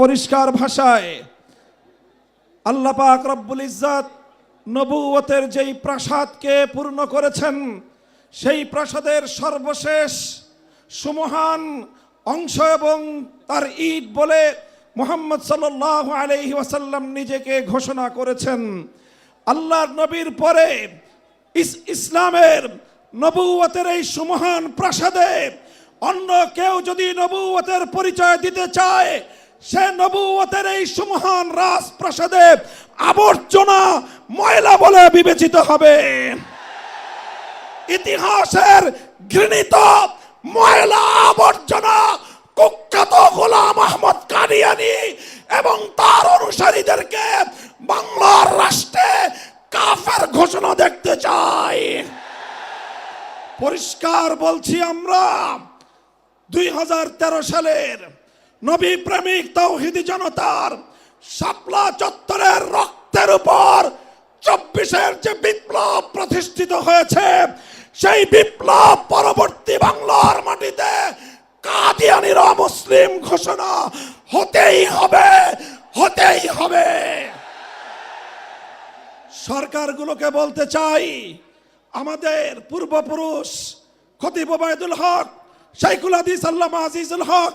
পরিষ্কার ভাষায় আল্লাহ পাক রব্বুল ইজ্জাত নবুয়তের যেই প্রাসাদকে পূর্ণ করেছেন, সেই প্রাসাদের সর্বশেষ সুমহান অংশ এবং তার ঈদ বলে মোহাম্মদ সাল্লাহ আলহি ওয়াসাল্লাম নিজেকে ঘোষণা করেছেন। আল্লাহর নবীর পরে ইস- ইসলামের নবুয়তের এই সুমহান প্রাসাদে অন্য কেউ যদি নবুয়তের পরিচয় দিতে চায় সে নবুয়তের এই সুমহান রাজপ্রাসাদে আবর্জনা ময়লা বলে বিবেচিত হবে। ইতিহাসের ঘৃণিত ময়লা আবর্জনা কুখ্যাত গোলাম আহমদ এবং তার অনুসারীদেরকে বাংলার রাষ্ট্রে কাফের ঘোষণা দেখতে চাই পরিষ্কার বলছি আমরা, দুই হাজার তেরো সালের নবী প্রেমিক তৌহিদি জনতার শাপলা চত্বরের রক্তের উপর চব্বিশের যে বিপ্লব প্রতিষ্ঠিত হয়েছে, সেই বিপ্লব পরবর্তী বাংলার মাটিতে কাদিয়ানিরা মুসলিম ঘোষণা হতেই হবে হতেই হবে। সরকারগুলোকে বলতে চাই, আমাদের পূর্বপুরুষ খতিব হক শাইকুল হাদিস আল্লামা আজিজুল হক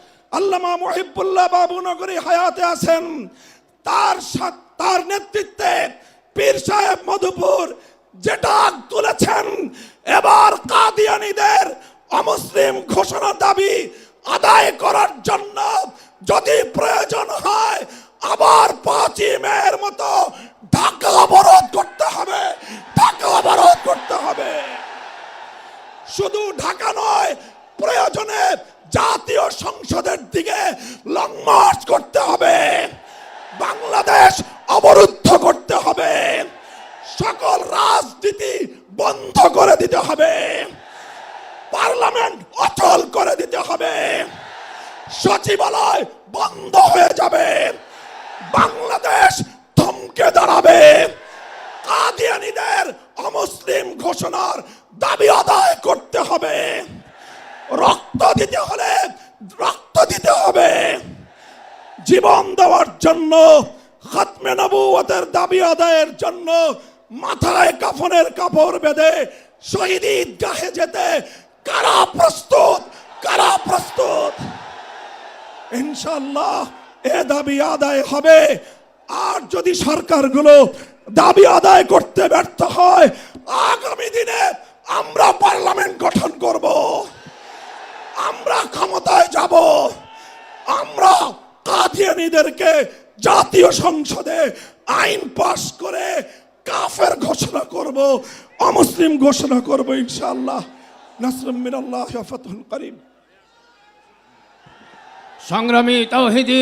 আল্লামা মহিবুল্লাহ বাবু নগরী হায়াতে আছেন। তার তার নেতৃত্বে পীর সাহেব মধুপুর যেটা তুলেছেন। এবার কাদিয়ানিদের অমুসলিম ঘোষণা দাবি আদায় করার জন্য যদি প্রয়োজন হয়, আবার পাঁচই মেয়ের মতো ঢাকা অবরোধ করতে হবে। ঢাকা অবরোধ করতে হবে। শুধু ঢাকা নয় সকল রাজনীতি বন্ধ করে দিতে হবে। পার্লামেন্ট অচল করে দিতে হবে। সচিবালয় বন্ধ হয়ে যাবে। বাংলাদেশ থমকে দাঁড়াবে। কাদিয়ানিদের অমুসলিম ঘোষণার দাবি আদায় করতে হবে। রক্ত দিতে হলে রক্ত দিতে হবে। জীবন দেওয়ার জন্য খাতমে নবুয়তের দাবি আদায়ের জন্য মাথায় কাফনের কাপড় বেঁধে শহীদ ঈদগাহে যেতে, কারা প্রস্তুত? কারা প্রস্তুত? ইনশাল্লাহ এ দাবি আদায় হবে। আর যদি সরকারগুলো দাবি আদায় করতে ব্যর্থ হয়, আগামী দিনে আমরা পার্লামেন্ট গঠন করব। আমরা ক্ষমতায় যাব। আমরা কাদিয়ানিদেরকে জাতীয় সংসদে আইন পাশ করে কাফের ঘোষণা করব অমুসলিম ঘোষণা করব ইনশাআল্লাহ। নাসরুম মিনাল্লাহ ফাতহুল করিম। সংগ্রামী তাওহিদি।